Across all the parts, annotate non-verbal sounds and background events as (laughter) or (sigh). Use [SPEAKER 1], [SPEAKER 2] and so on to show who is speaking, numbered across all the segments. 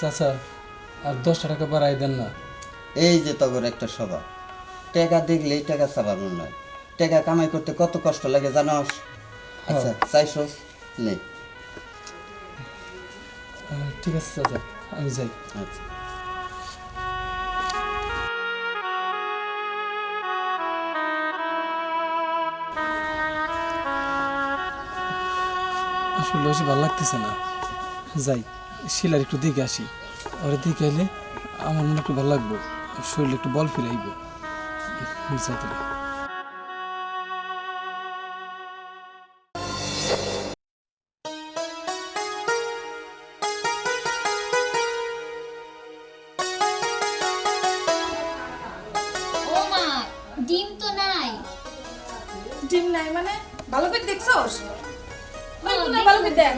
[SPEAKER 1] চাচা আর দশটা টাকা বাড়াই দেন না।
[SPEAKER 2] এই যে তগর একটা স্বভাব টাকা দেখলেই টাকা চাবানো নয়। টাকা কামাই করতে কত কষ্ট লাগে জানোস? আচ্ছা চাইছস নে
[SPEAKER 1] ঠিক আছে চাচা আমি যাই।
[SPEAKER 2] আচ্ছা।
[SPEAKER 1] আসলে বেশি ভালো লাগতেছে না। যাই। শিলার একটু দেখে আসি। ওরা দেখে এলে আমার মনে একটু ভালো লাগবো। শরীরে একটু বল ফিরাইব।
[SPEAKER 3] মা ডিম তো নাই।
[SPEAKER 4] ডিম নাই মানে? ভালো করে দেখছস? কোনায় ভালো করে দেখ।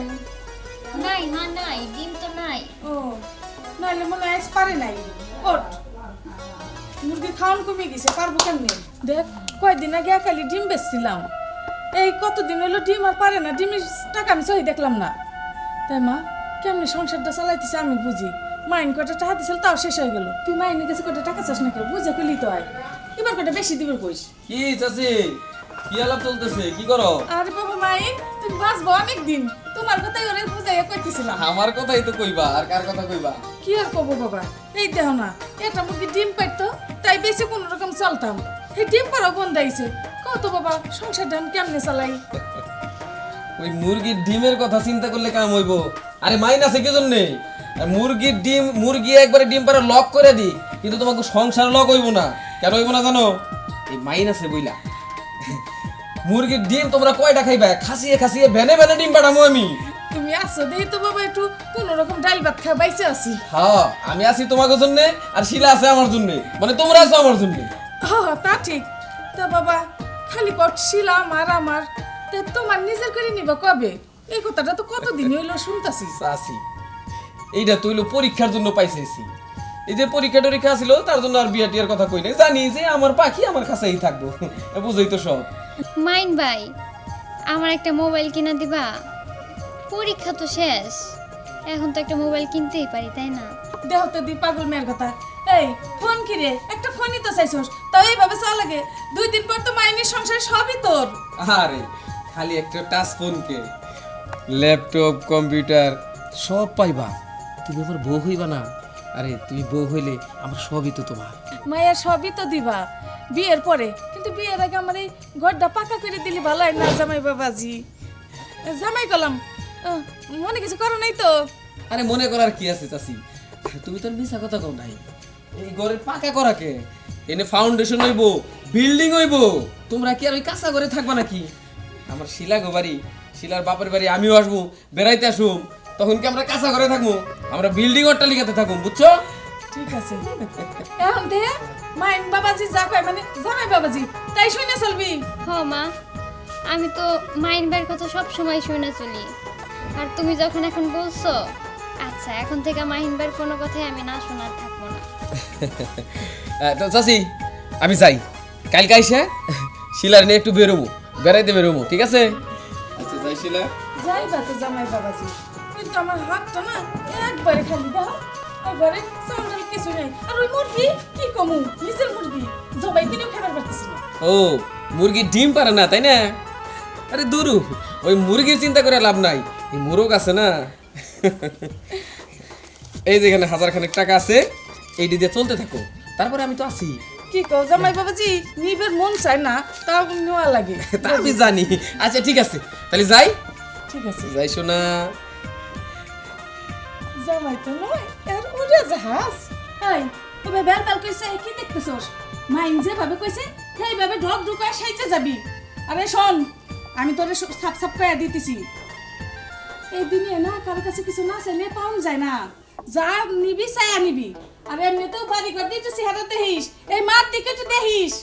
[SPEAKER 3] নাই মা নাই ডিম তো নাই।
[SPEAKER 4] ও নাইলে মনে হয় আজ পারে নাই। ওট মুরগি খাওয়ান কমে গেছে পারব কেমনি? দেখ কয়দিন আগে একালি ডিম বেচছিলাম। এই কতদিন হলো ডিম আর পারে না ডিমের টাকা আমি সহি দেখলাম না। তাই মা কেমনি সংসারটা চালাইতেছে আমি বুঝি। মাইন কটা টাকা দিছিল তাও শেষ হয়ে গেল। তুই মাইনের কাছে কটা টাকা চাস না কেউ বুঝে পেলি তো হয় এবার কটা বেশি দিবে কইস?
[SPEAKER 5] কি চাচি? কি আলাপ চলতেছে? কি করো?
[SPEAKER 4] আরে বাবা মাইন তুমি বাঁচবো অনেক দিন তোমার কথাই ওরে বুঝাইয়া কইতেছিলাম।
[SPEAKER 5] আমার কথাই তো কইবা আর কার কথা কইবা?
[SPEAKER 4] কি আর কব বাবা? এই দেহ না এটা মুরগি ডিম পাইতো তাই বেশি কোন রকম চলতাম। এই ডিম পাড়াও বন্ধ আইছে কত বাবা সংসার ধান কেমনে চালাই?
[SPEAKER 5] ওই মুরগির ডিমের কথা চিন্তা করলে কাম হইব। আরে মাইন আছে কি জন্যে? মুরগির ডিম মুরগি একবারে ডিম পারে লক করে দি কিন্তু তোমাকে সংসার লক হইব না। কেন হইব না জানো? এই মাইন আছে বইলা। মুরগির ডিম তোমরা কয়টা খাইবা? খাসিয়ে খাসিয়ে ভেনে ভেনে ডিম পাঠামো আমি।
[SPEAKER 4] তুমি আসো দেই তো বাবা একটু কোন রকম ডাল ভাত খাওয়া বাইসে আছি।
[SPEAKER 5] হ্যাঁ আমি আছি তোমাকে জন্য আর শিলা আছে আমার জন্য। মানে তোমরা আছো আমার জন্য।
[SPEAKER 4] হ হ, তা ঠিক। তা বাবা খালি কটছিলাম আর আমার। তা তোমার নিজের করে নিবা কবে? এই কথাটা তো কত কতদিন হইল শুনতাছি।
[SPEAKER 5] চাষি এইটা তৈল পরীক্ষার জন্য পাইছেছি এই যে পরীক্ষা টরীক্ষা ছিল তার জন্য আর বিয়া টিয়ার কথা কই নাই। জানি যে আমার পাখি আমার কাছেই থাকব। (laughs) বুঝই তো সব।
[SPEAKER 3] মাইন ভাই আমার একটা মোবাইল কিনা দিবা? পরীক্ষা তো শেষ। এখন তো একটা মোবাইল কিনতেই পারি তাই না?
[SPEAKER 4] দেহ তো দি পাগল মেয়ের কথা। এই ফোন কি রে একটা ফোনই তো চাইছস। তাও এইভাবে চা লাগে? দুই দিন পর তো মাইনের সংসার সবই তোর।
[SPEAKER 5] আরে খালি একটা টাচ ফোন কে? ল্যাপটপ কম্পিউটার সব পাইবা। তুমি আমার বউ হইবা না। আরে তুমি বউ হইলে আমার সবই তো তোমার।
[SPEAKER 4] মায়ের সবই তো দিবা। বিয়ের পরে। কিন্তু বিয়ের আগে আমার এই ঘরটা পাকা করে দিলি ভালো হয় না জামাই বাবাজি। জামাই আহ, মনে কিছু করো নাই তো?
[SPEAKER 5] আরে মনে করার কি আছে চাচি? তুমি তোর মিশা কথা কও নাই। এই ঘরের পাকা করাকে এনে ফাউন্ডেশন হইব বিল্ডিং হইব। তোমরা কি আর ওই কাঁচা ঘরে থাকবা নাকি? আমার শিলা গো বাড়ি শিলার বাপের বাড়ি আমিও আসব বেড়াইতে আসুম। তখন কি আমরা কাঁচা ঘরে থাকব? আমরা বিল্ডিং অট্টালিকাতে থাকুম বুঝছ?
[SPEAKER 4] ঠিক আছে। এখন দে মাইন বাবাজি যা কয় মানে জামাই বাবাজি তাই শুনে চলবি।
[SPEAKER 3] হ মা। আমি তো মাইন ভাইয়ের কথা সব সময় শুনে চলি। আর তুমি যখন এখন বলছো আচ্ছা এখন থেকে মাহিন ভাইয়ের কোনো কথাই আমি না শোনার থাকব না। (laughs)
[SPEAKER 5] তো চাচি আমি যাই। কালকে আইসে শিলার নিয়ে একটু বেরোবো বেড়াইতে বেরোবো ঠিক আছে? আচ্ছা যাই শিলা।
[SPEAKER 4] যাই বা তো জামাই বাবাজি। কিন্তু আমার হাতটা না একবারে খালি দাও সামনে কিছু নেই। আর ওই মুরগি কি কমু? নিজের মুরগি। জবাই খাবার পারতেছি না।
[SPEAKER 5] ও মুরগি ডিম পারে না তাই না? আরে দুরু ওই মুরগির চিন্তা করে লাভ নাই। এই মুরগ আছে না? এই যেখানে হাজার খানেক টাকা আছে এইটি দিয়ে চলতে থাকো। তারপরে আমি তো আছি।
[SPEAKER 4] কি কও জামাই বাবাজি নিবের মন চায় না তাও নেওয়া লাগে।
[SPEAKER 5] তা আমি জানি। আচ্ছা ঠিক আছে। তাহলে যাই।
[SPEAKER 4] ঠিক আছে।
[SPEAKER 5] যাই শোনা
[SPEAKER 4] জামাই তো নয় আর উড়ে জাহাজ। এই তবে বেল বেল কইছে কি দেখতেছস? মাইন যেভাবে কইছে, সেইভাবে ঢক ঢুকায় সাইতে যাবি। আরে শোন, আমি তোরে সাপ সাপ কয়া দিতেছি। এই দিনে না, কারও কাছে কিছু না চাইলে পাওয়া যায় না। যা নিবি চাই আনিবি আর এমনিতেও বাড়ি ঘর দিতেছি হাতে দেখিস। এই মার দিকে তো দেখিস।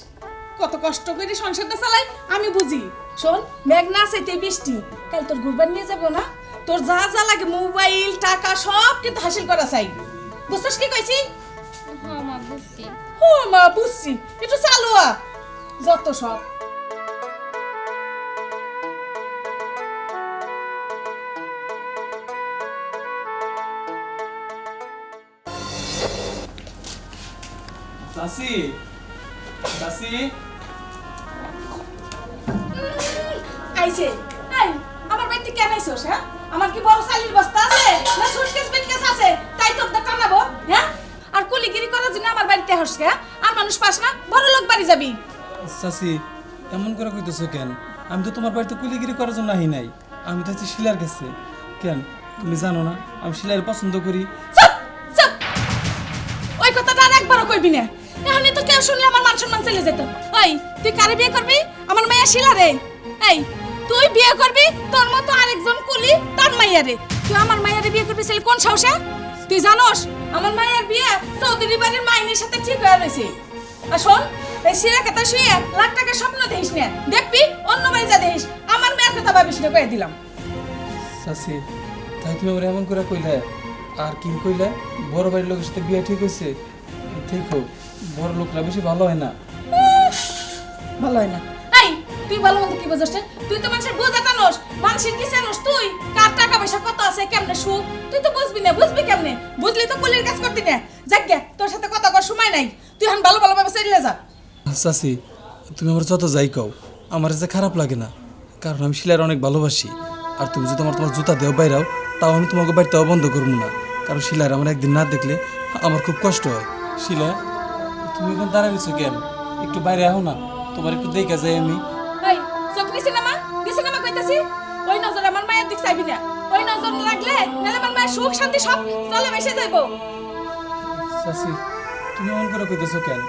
[SPEAKER 4] কত কষ্ট করে সংসারটা চালাই, আমি বুঝি। শোন মেঘ না চাইতে বৃষ্টি। কাল তোর ঘুরবার নিয়ে যাব না? তোর যা যা লাগে মোবাইল টাকা সব কিন্তু হাসিল করা চাই। বুঝছিস কি কইছি?
[SPEAKER 3] হ্যাঁ মা বুঝছি।
[SPEAKER 4] ও মা বুঝছি। একটু চালু যত সব।
[SPEAKER 1] চাচি চাচি
[SPEAKER 4] আইছে। আই আমার বাড়িতে কেন আইছস হ্যাঁ? আমার কি বড় সালির বস্তা আছে? না সুটকেস বিটকেস আছে? তাই তো দা টানাবো হ্যাঁ? আর কুলিগিরি করার জন্য আমার বাড়িতে হস হ্যাঁ? আর মানুষ পাস না বড় লোক বাড়ি যাবি।
[SPEAKER 1] চাষি এমন করে কইতেছো কেন? আমি তো তোমার বাড়িতে কুলিগিরি করার জন্য আহি নাই। আমি তো আছি শিলার কাছে। কেন? তুমি জানো না আমি শিলার পছন্দ করি।
[SPEAKER 4] চুপ চুপ। ওই কথাটা আর একবারও কইবি না। এখানে তো কেউ শুনলে আমার মান সম্মান চলে যেত। ওই তুই কারে বিয়ে করবি? আমার মায়া শিলা রে। এই তুই বিয়ে করবি? তোর মতো আরেকজন কুলি তার মাইয়ারে। তুই আমার মাইয়ারে বিয়ে করবি ছেলে কোন সাহসে? তুই জানোস আমার মাইয়ার বিয়ে চৌধুরী বাড়ির মাইনের সাথে ঠিক হয়ে রয়েছে আর শোন এই সিরা কথা শুয়ে লাখ টাকা স্বপ্ন দেখিস না। দেখবি অন্য বাড়ি যা দেখিস আমার মেয়ের কথা ভাবিস না কয়ে দিলাম।
[SPEAKER 1] চাষি তাই তুমি আমার এমন করে কইলে আর কি কইলে বড় বাড়ির লোকের সাথে বিয়ে ঠিক হয়েছে? দেখো বড় লোকরা বেশি ভালো হয় না।
[SPEAKER 4] ভালো হয় না। এই তুই ভালো মতো কি বুঝছিস তুই তো মানুষের বোঝা টানোস মানুষের কি জানোস তুই? কার টাকা পয়সা কত আছে, কেমনে সুখ? তুই তো বুঝবি না, বুঝবি কেমনে? বুঝলি তো কুলির কাজ করতি না? যাক তোর সাথে কথা কর সময় নাই। তুই এখন ভালো ভালো ভাবে চলে যা।
[SPEAKER 1] চাষি তুমি আমার যত যাই কও, আমার যে খারাপ লাগে না, কারণ আমি শিলার অনেক ভালোবাসি। আর তুমি যদি আমার তোমার জুতা দেও বাইরাও, তাও আমি তোমাকে বাড়িতেও বন্ধ করব না। কারণ শিলার আমার একদিন না দেখলে আমার খুব কষ্ট হয়। শিলা, তুমি এখন দাঁড়াইছো কেন? একটু বাইরে আহো না, তোমার একটু দেখা যায় আমি।
[SPEAKER 4] কইতাছি ওই নজর আমার মায়ের দিক চাইবি না। ওই নজর রাখলে নাহলে আমার মায়ের সুখ শান্তি সব চলে ভেসে যাইবো।
[SPEAKER 1] চাষি তুমি এমন করে কইতেছো কেন?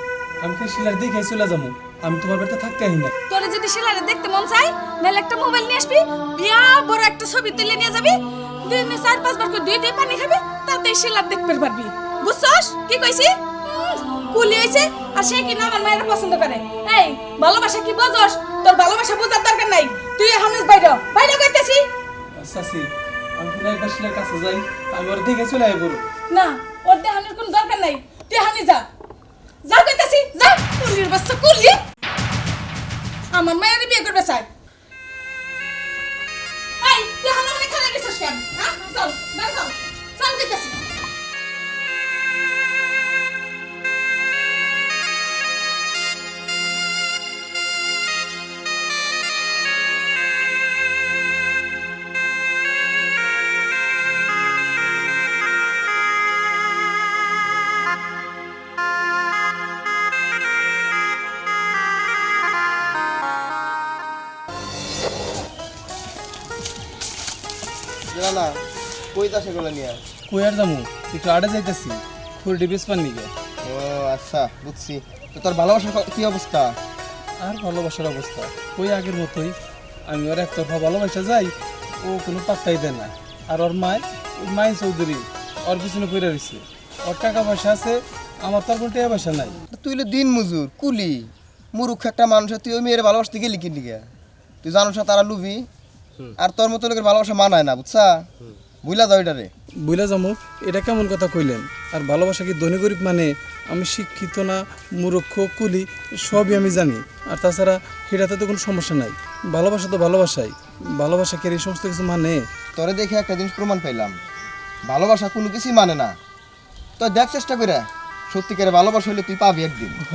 [SPEAKER 1] আমি কি শিলার দেখে চলে যাব? আমি তোমার বাড়িতে থাকতে আহি না।
[SPEAKER 4] তোরে যদি শিলারে দেখতে মন চাই নাহলে একটা মোবাইল নিয়ে আসবি বিয়া বড় একটা ছবি তুলে নিয়ে যাবি দিনে চার পাঁচবার করে দুই দুই পানি খাবি তাতে শিলার দেখতে পারবি। বুঝছস? কি কইছি? কুলি হইছে আর সে কি না আমার মায়ের পছন্দ করে। এই ভালোবাসা কি বুঝছস তোর ভালোবাসা বোঝার দরকার নাই। তুই এখন বাইরে বাইরে কইতেছি।
[SPEAKER 1] চাষি আমি কোনো একবার কাছে যাই আমি ওর দেখে চলে আই বড়
[SPEAKER 4] না ওর দেহানোর কোনো দরকার নাই। তুই হানি যা। যা কইতাছি যা। কুলির বাচ্চা কুলি। আমার মায়ের বিয়ে করবে চাই। এই তুই হানা মানে খারাপ গেছিস কেন? হ্যাঁ? চল বাড়ি চল। চল কইতাছি।
[SPEAKER 6] না কই তা সেগুলো নিয়ে?
[SPEAKER 1] কই আর যাব? একটু আড়ে যাইতেছি। ফুলটি বেশ পান নিগে।
[SPEAKER 6] ও আচ্ছা বুঝছি। তো তোর ভালোবাসার কি অবস্থা?
[SPEAKER 1] আর ভালোবাসার অবস্থা? ওই আগের মতোই? আমি ওর একতরফা ভালোবাসা যাই ও কোনো পাত্তাই দেয় না। আর ওর মায় ওই মাই চৌধুরী ওর পিছনে পড়ে রয়েছে। ওর টাকা পয়সা আছে আমার তার কোনো টাকা পয়সা নাই।
[SPEAKER 6] তুই হলো দিন মজুর কুলি। মুরুখ একটা মানুষ তুই ওই মেয়ের ভালোবাসতে গেলি কি লিগে তুই জানোস তারা লুবি আর তোর মতো লোকের ভালোবাসা মানায় না বুঝছা? বুঝলা যাও এটারে
[SPEAKER 1] বুঝলা যাব এটা কেমন কথা কইলেন? আর ভালোবাসা কি ধনী গরিব মানে? আমি শিক্ষিত না মূর্খ কুলি সবই আমি জানি। আর তাছাড়া সেটাতে তো কোনো সমস্যা নাই। ভালোবাসা তো ভালোবাসাই। ভালোবাসা কি আর এই সমস্ত কিছু মানে?
[SPEAKER 6] তোরে দেখে একটা জিনিস প্রমাণ পাইলাম। ভালোবাসা কোনো কিছুই মানে না। তো দেখ চেষ্টা করে। সত্যিকারে ভালোবাসা হলে তুই পাবি একদিন।
[SPEAKER 1] হ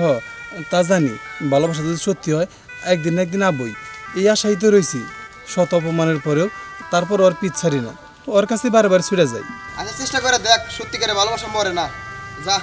[SPEAKER 1] তা জানি। ভালোবাসা যদি সত্যি হয় একদিন না একদিন আবই। এই আশাই তো রয়েছি শত অপমানের পরেও তারপর ওর পিছ ছাড়ি না। ওর কাছে বারবার বারে ছুটে যায়।
[SPEAKER 6] আচ্ছা চেষ্টা করে দেখ, সত্যিকারে ভালোবাসা মরে না। যা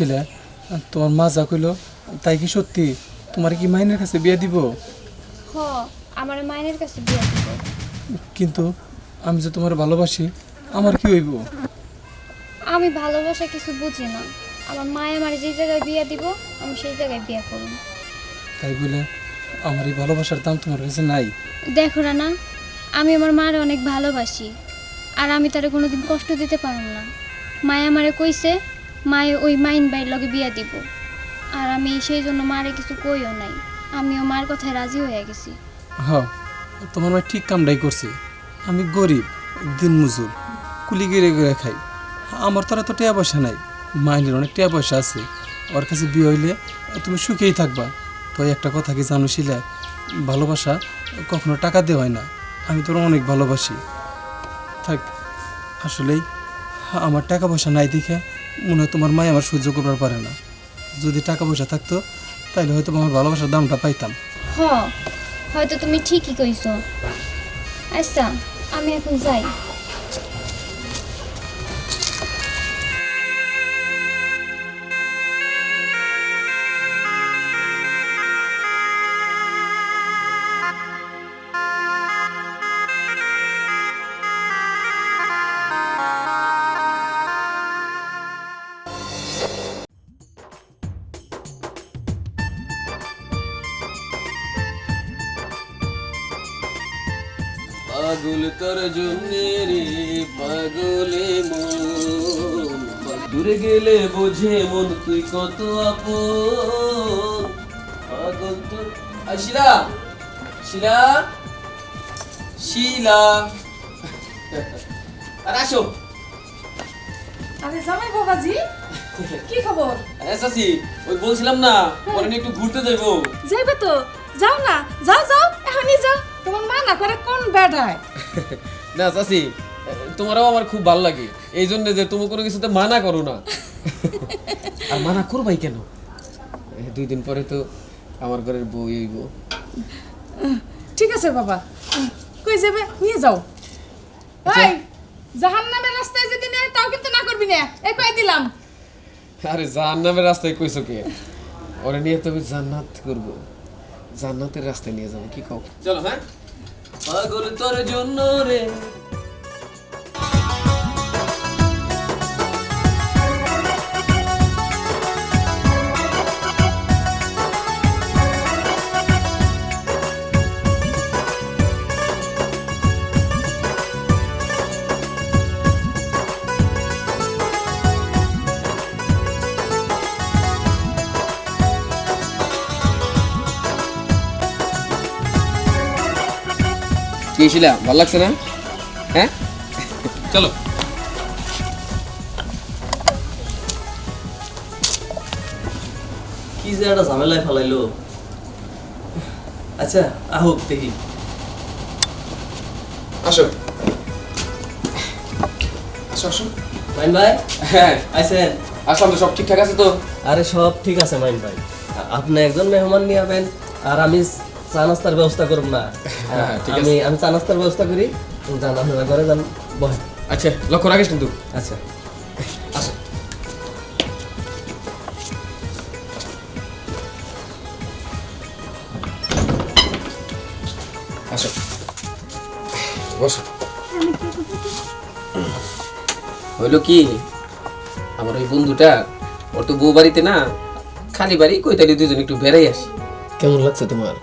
[SPEAKER 6] জায়গা
[SPEAKER 1] তোমার মা যা কইলো তাই কি সত্যি? তোমার কি মাইনের কাছে বিয়ে দিব?
[SPEAKER 3] হ আমার মাইনের কাছে বিয়ে দিব।
[SPEAKER 1] কিন্তু আমি যে তোমার ভালোবাসি আমার কি হইব?
[SPEAKER 3] আমি ভালোবাসা কিছু বুঝি না। আমার মায়ে আমার যে জায়গায় বিয়ে দিব আমি সেই জায়গায় বিয়ে করব।
[SPEAKER 1] তাই বলে আমার এই ভালোবাসার দাম তোমার কাছে নাই।
[SPEAKER 3] দেখো না আমি আমার মারে অনেক ভালোবাসি আর আমি তারে কোনোদিন কষ্ট দিতে পারব না। মায়া আমারে কইছে মায়ে ওই মাইন বাইর লগে বিয়া দিব। আর আমি সেই জন্য মারে কিছু কইও নাই। আমিও মার কথায় রাজি হয়ে গেছি।
[SPEAKER 1] হ, তোমার মা ঠিক কামটাই করছে। আমি গরিব দিন মজুর, কুলি গিরে গিরে খাই। আমার তারা তো টাকা পয়সা নাই। মাইনের অনেক টাকা পয়সা আছে। ওর কাছে বিয়ে হইলে তুমি সুখেই থাকবা। তো একটা কথা কি জানো শিলা? ভালোবাসা কখনো টাকা দেওয়া হয় না। আমি তোর অনেক ভালোবাসি। থাক, আসলেই আমার টাকা পয়সা নাই দেখে মনে হয় তোমার মাই আমার সহ্য করবার পারে না। যদি টাকা পয়সা থাকতো তাহলে হয়তো আমার ভালোবাসার দামটা পাইতাম।
[SPEAKER 3] হ, হয়তো তুমি ঠিকই কইছো। আচ্ছা আমি এখন যাই।
[SPEAKER 5] পাগলে মন। দূরে গেলে বোঝে মন তুই কত আপন। পাগল শিলা! শিলা! শিলা! আর আসো।
[SPEAKER 4] আরে জামাই বাবাজি কি খবর?
[SPEAKER 5] আরে ওই বলছিলাম না পরে একটু ঘুরতে যাইবো।
[SPEAKER 4] যাইবে তো। যাও না যাও যাও এখনই যাও। তোমার মা না করে কোন বেড়ায়? (laughs)
[SPEAKER 5] না চাচি তোমারও আমার খুব ভালো লাগে। এই জন্য যে তুমি কোনো কিছুতে মানা করো না। আর মানা করবাই কেন? দুই দিন পরে তো আমার ঘরের বউ হইব
[SPEAKER 4] ঠিক আছে বাবা। কই যাবে? নিয়ে যাও। এই জাহান্নামের রাস্তায় যদি নেয় তাও কিন্তু না করবি না। এ কই দিলাম।
[SPEAKER 5] আরে জাহান্নামের রাস্তায় কইছো কে? ওরে নিয়ে তুমি জান্নাত করব। জান্নাতের রাস্তায় নিয়ে যাব কি কও? চলো হ্যাঁ? পাগল তোর জন্য রে। কি শিলা ভালো লাগছে না? হ্যাঁ? চলো।
[SPEAKER 7] কি যে একটা ঝামেলায় ফেলাইলো। আচ্ছা আহুক দেখি।
[SPEAKER 5] আসো। আসো আসো।
[SPEAKER 7] মাইন ভাই?
[SPEAKER 5] হ্যাঁ।
[SPEAKER 7] আইসেন
[SPEAKER 5] তো সব ঠিকঠাক আছে তো?
[SPEAKER 7] আরে সব ঠিক আছে মাইন ভাই। আপনি একজন মেহমান নিয়ে আবেন আর আমি চা নাস্তার ব্যবস্থা করব না।
[SPEAKER 5] হ্যাঁ, ঠিক
[SPEAKER 7] আমি আমি চা নাস্তার ব্যবস্থা করি যান আপনারা ঘরে যান বহ।
[SPEAKER 5] আচ্ছা লক্ষ্য রাখিস কিন্তু।
[SPEAKER 7] আচ্ছা।
[SPEAKER 5] আসো আসো বসো। হইল কি? আমার ওই বন্ধুটা ওর তো বউ বাড়িতে না খালি বাড়ি কই তাহলে দুজন একটু বেড়াই আসি। কেমন লাগছে তোমার?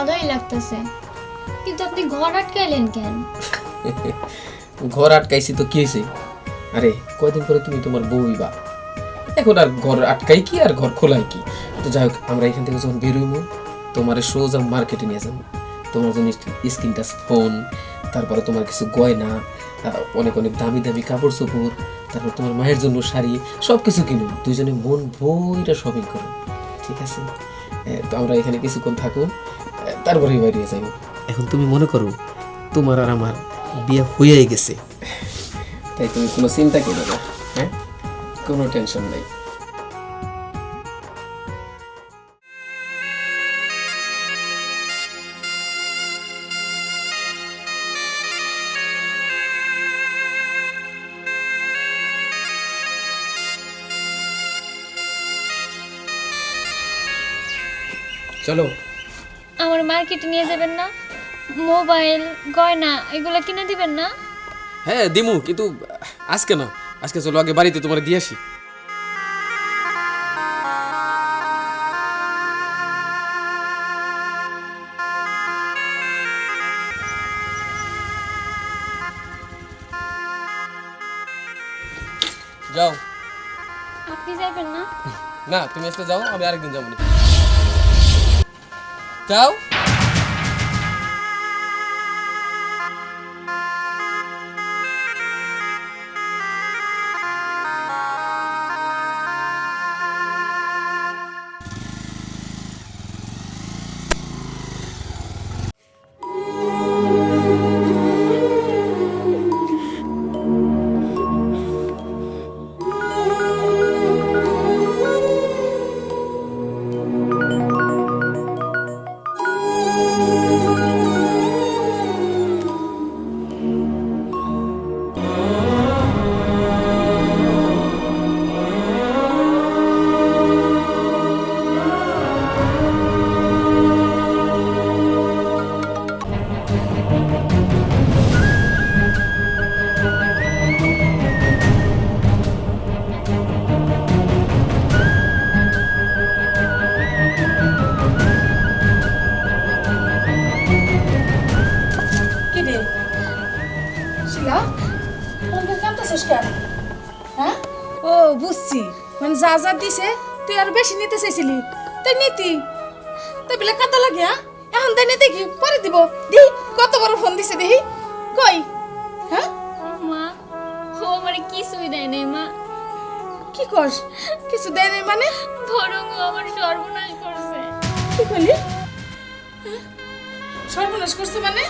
[SPEAKER 3] ভালোই লাগতেছে। কিন্তু আপনি ঘর আটকাইলেন কেন? (laughs)
[SPEAKER 5] ঘর আটকাইছি তো কি হয়েছে আরে, কয়দিন পরে তুমি তোমার বউ হইবা? এখন আর ঘর আটকাই কি আর ঘর খোলাই কি? তো যাই হোক, আমরা এখান থেকে যখন বেরোইমু তোমার সোজা মার্কেটে নিয়ে যাব তোমার জন্য স্ক্রিন টাচ ফোন, তারপরে তোমার কিছু গয়না অনেক অনেক দামি দামি কাপড় চোপড়, তারপর তোমার মায়ের জন্য শাড়ি সব কিছু কিনুন দুজনে মন বইটা শপিং করো। ঠিক আছে? তো আমরা এখানে কিছুক্ষণ থাকুন। তারপরে বাইরে যাইব। এখন তুমি মনে করো তোমার আর আমার বিয়ে হয়েই গেছে। তাই তুমি কোনো চিন্তা করো না হ্যাঁ? কোনো টেনশন নাই। চলো।
[SPEAKER 3] আমার মার্কেটে নিয়ে যাবেন না? মোবাইল গয়না এগুলো কিনে দিবেন না?
[SPEAKER 5] হ্যাঁ দিমু কিন্তু আজকে না আজকে চলো আগে বাড়িতে তোমার দিয়ে আসি। যাও।
[SPEAKER 3] আপনি যাবেন না?
[SPEAKER 5] না তুমি আজকে যাও আমি আরেকদিন যাব না। যাও
[SPEAKER 4] যা যা দিছে তুই আর বেশি নিতে চাইছিলি। তুই নিতি। তুই বলে কাঁদা লাগে এখন দেয় দেখি পরে দিব। দি কত বড় ফোন দিছে দেখি কই? হ্যাঁ?
[SPEAKER 3] মা ও আমার কিছুই দেয় নাই মা।
[SPEAKER 4] কি কস? কিছু দেয় নাই মানে?
[SPEAKER 3] বরং ও আমার সর্বনাশ করছে।
[SPEAKER 4] কি করলি হ্যাঁ? সর্বনাশ করছে মানে?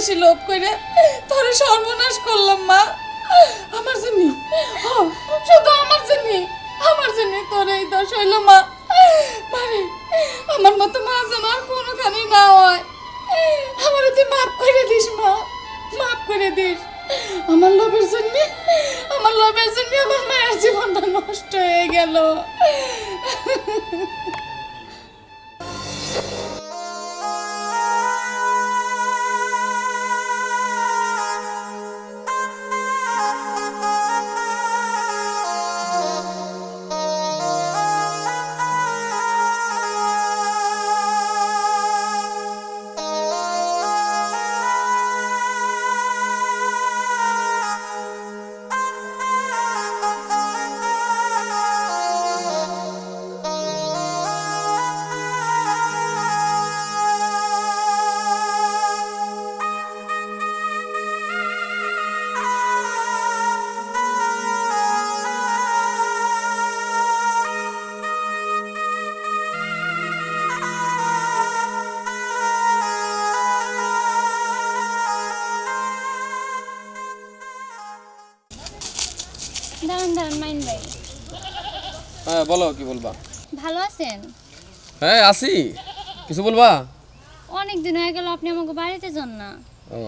[SPEAKER 4] বেশি লোভ করে তোরে সর্বনাশ করলাম, মা। আমার জন্য শুধু আমার জন্য আমার জন্য তোর এই দোষ হইল, মা। মারে, আমার মতো মা যেন আর কোনোখানি না হয়। আমার তুই মাফ করে দিস, মা। মাফ করে দিস। আমার লোভের জন্য, আমার লোভের জন্য আমার মায়ের জীবনটা নষ্ট হয়ে গেল।
[SPEAKER 5] বলো কি বলবা?
[SPEAKER 3] ভালো আছেন?
[SPEAKER 5] হ্যাঁ আসি কিছু বলবা?
[SPEAKER 3] অনেক দিন হয়ে গেল আপনি আমাকে বাড়িতে যান না।
[SPEAKER 5] ও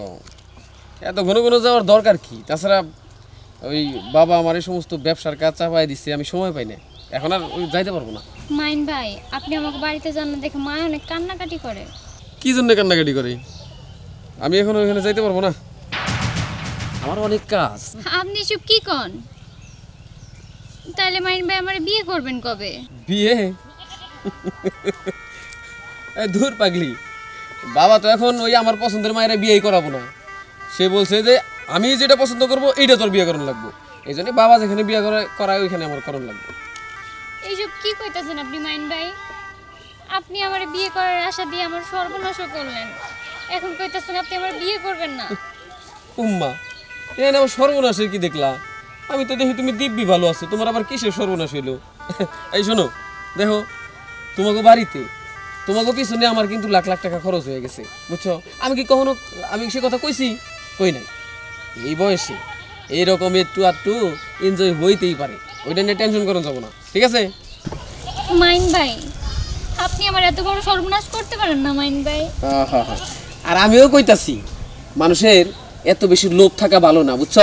[SPEAKER 5] এত ঘন ঘন যাওয়ার দরকার কি? তাছাড়া ওই বাবা আমার এই সমস্ত ব্যবসার কাজ চাপাই দিচ্ছে আমি সময় পাই না এখন আর ওই যাইতে পারব না।
[SPEAKER 3] মাইন ভাই আপনি আমাকে বাড়িতে যান না দেখে মা অনেক কান্নাকাটি করে।
[SPEAKER 5] কি জন্য কান্নাকাটি করি? আমি এখন ওইখানে যাইতে পারব না। আমার অনেক কাজ।
[SPEAKER 3] আপনি সব কি কন? তাহলে মাইন ভাই আমার বিয়ে করবেন কবে?
[SPEAKER 5] বিয়ে? এ, ধুর পাগলি। বাবা তো এখন ওই আমার পছন্দের মায়েরা বিয়েই করাবো না। সে বলছে যে আমি যেটা পছন্দ করব এইটা তোর বিয়ে করানো লাগবে। এই জন্য বাবা যেখানে বিয়ে করে করায় ওইখানে আমার করানো লাগবে।
[SPEAKER 3] এইসব কি কইতাছেন আপনি মাইন ভাই? আপনি আমার বিয়ে করার আশা দিয়ে আমার সর্বনাশও করলেন। এখন কইতাছেন আপনি আমার বিয়ে করবেন না।
[SPEAKER 5] উম্মা এখানে আমার সর্বনাশের কি দেখলা? আমি তো দেখি তুমি দিব্যি ভালো আছো তোমার আবার কিসের সর্বনাশ হইল? এই শোনো দেখো তোমাকে বাড়িতে তোমাকে পিছনে আমার কিন্তু লাখ লাখ টাকা খরচ হয়ে গেছে বুঝছ? আমি কি কখনো আমি সে কথা কইছি? কই নাই। এই বয়সে এইরকম একটু আধটু এনজয় হইতেই পারে ওইটা নিয়ে টেনশন করুন যাব না ঠিক আছে?
[SPEAKER 3] মাইন ভাই আপনি আমার এত বড় সর্বনাশ করতে পারেন না মাইন ভাই।
[SPEAKER 5] আর আমিও কইতাছি মানুষের এত বেশি লোভ থাকা ভালো না বুঝছ?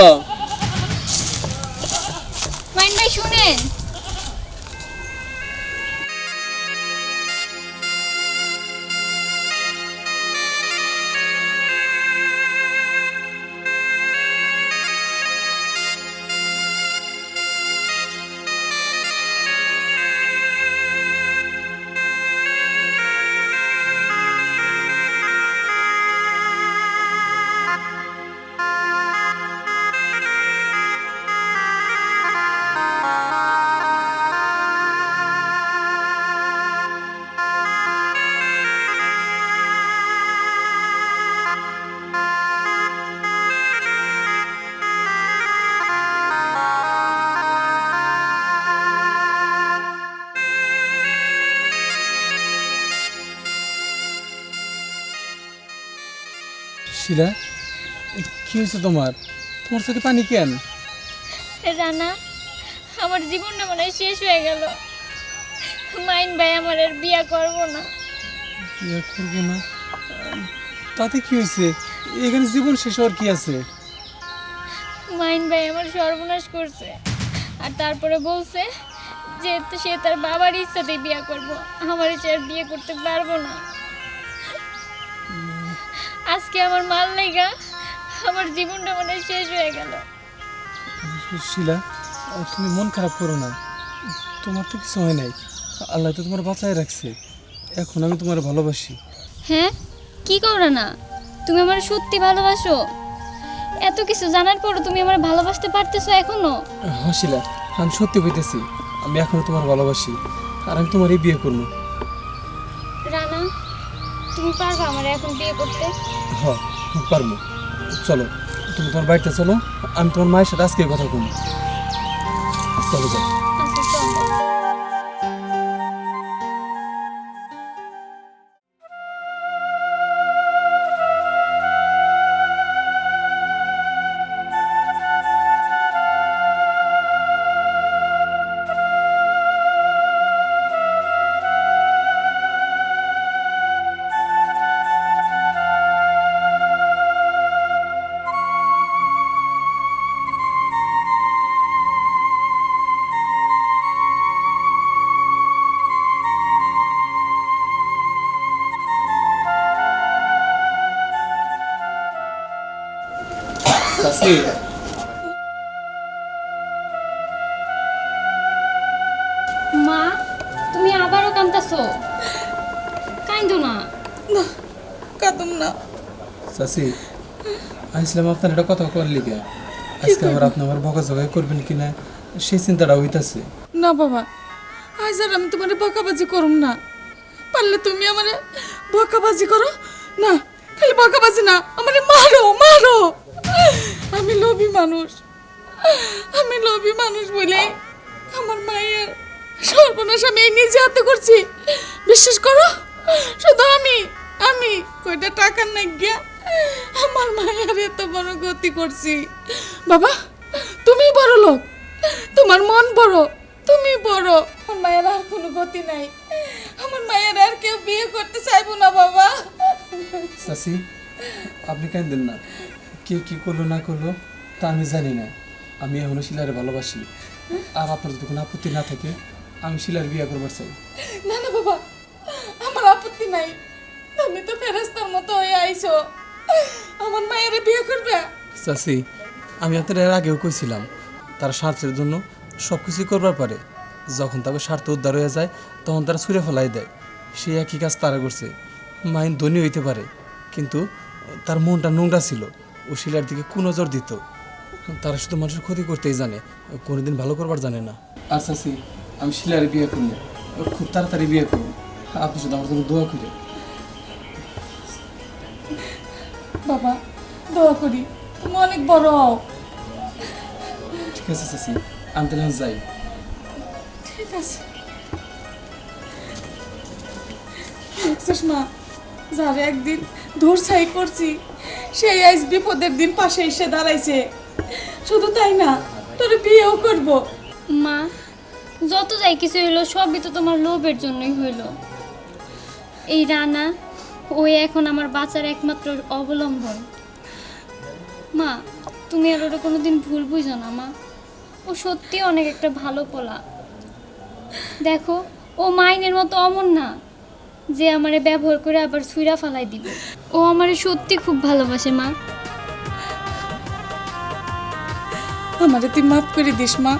[SPEAKER 1] কি হয়েছে তোমার? তোমার চোখে পানি কেন?
[SPEAKER 3] রানা আমার জীবনটা মনে হয় শেষ হয়ে গেল। মাইন ভাই আমার আর বিয়া করব না।
[SPEAKER 1] বিয়ে করব না? তাতে কি হয়েছে? এখানে জীবন শেষ হওয়ার কি আছে?
[SPEAKER 3] মাইন ভাই আমার সর্বনাশ করছে। আর তারপরে বলছে যে তো সে তার বাবার ইচ্ছাতেই বিয়ে করব। আমার ইচ্ছে আর বিয়ে করতে পারব না। আজকে আমার মাল লেগা আমার জীবনটা মনে শেষ হয়ে গেল।
[SPEAKER 1] শিলা তুমি মন খারাপ করো না। তোমার তো কিছু হয় নাই। আল্লাহ তো তোমার বাঁচায় রাখছে। এখন আমি তোমার ভালোবাসি।
[SPEAKER 3] হ্যাঁ? কি করো না তুমি আমার সত্যি ভালোবাসো? এত কিছু জানার পরও তুমি আমার ভালোবাসতে পারতেছো এখনও?
[SPEAKER 1] হ্যাঁ শিলা আমি সত্যি কইতেছি আমি এখনও তোমার ভালোবাসি। আর আমি তোমারই বিয়ে করব।
[SPEAKER 3] রানা তুমি পারবা আমার এখন বিয়ে করতে?
[SPEAKER 1] হ্যাঁ পারব। চলো তুমি তোমার বাড়িতে চলো আমি তোমার মায়ের সাথে আজকে কথা বলব চলো যাও চাচি আসলাম আপনার একটা কথা করলি কে আজকে আবার আপনি আমার বকা জগাই করবেন কিনা সেই চিন্তাটা হইতাছে।
[SPEAKER 4] না বাবা, আজ আর আমি তোমার বকাবাজি করুম না। পারলে তুমি আমার বকাবাজি করো? না, খালি বকাবাজি না, আমার মারো মারো। আমি লোভী মানুষ। আমি লোভী মানুষ বলে আমার মায়ের সর্বনাশ আমি নিজে হাতে করছি। বিশ্বাস করো? শুধু আমি আমি কয়টা টাকার নাই গিয়া আমার মায়ের এত বড় গতি করছি। বাবা তুমি বড় লোক। তোমার মন বড় তুমি বড়। আমার মায়ের আর কোনো গতি নাই। আমার মায়ের আর কেউ বিয়ে করতে চাইব না বাবা।
[SPEAKER 1] চাচি আপনি কান্দেন না। কে কি করল না করল তা আমি জানি না। আমি এখনও শিলারে ভালোবাসি। আর আপনার যদি কোনো আপত্তি না থাকে আমি শিলার বিয়ে করবার চাই।
[SPEAKER 4] না না বাবা আমার আপত্তি নাই। তুমি তো ফেরেস্তার মতো হয়ে আইছো। আমার মায়ের বিয়ে করবে?
[SPEAKER 1] চাচি, আমি আপনার এর আগেও কইছিলাম, তারা স্বার্থের জন্য সব কিছুই করবার পারে। যখন তাদের স্বার্থ উদ্ধার হয়ে যায়, তখন তারা ছুঁড়ে ফেলাই দেয়। সে একই কাজ তারা করছে। মাইন ধনী হইতে পারে, কিন্তু তার মনটা নোংরা ছিল, ও শিলার দিকে কুনজর দিত। তারা শুধু মানুষের ক্ষতি করতেই জানে, কোনোদিন ভালো করবার জানে না। আচ্ছা সি আমি শিলারে বিয়ে করব, খুব তাড়াতাড়ি বিয়ে করব। আপনি শুধু আমার জন্য দোয়া করে
[SPEAKER 4] বাবা দোয়া করি তুমি অনেক বড় হও।
[SPEAKER 1] ঠিক আছে চাচি যাই।
[SPEAKER 4] ঠিক আছে। দেখছিস মা? যারে একদিন দূর ছাই করছি সেই আইস বিপদের দিন পাশে এসে দাঁড়াইছে। শুধু তাই না তোর বিয়েও করব।
[SPEAKER 3] মা যত যাই কিছু হইল সবই তো তোমার লোভের জন্যই হইল। এই রানা ওই এখন আমার বাঁচার একমাত্র অবলম্বন। মা তুমি আর ওটা কোনোদিন ভুল বুঝো না মা। ও সত্যি অনেক একটা ভালো পোলা। দেখো ও মাইনের মতো অমন না যে আমারে ব্যবহার করে আবার ছুঁড়া ফালাই দিবে। ও আমারে সত্যি খুব ভালোবাসে মা।
[SPEAKER 4] আমারে তুই মাফ করে দিস মা।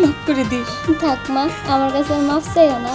[SPEAKER 4] মাফ করে দিস।
[SPEAKER 3] থাক মা আমার কাছে মাফ চাইও না।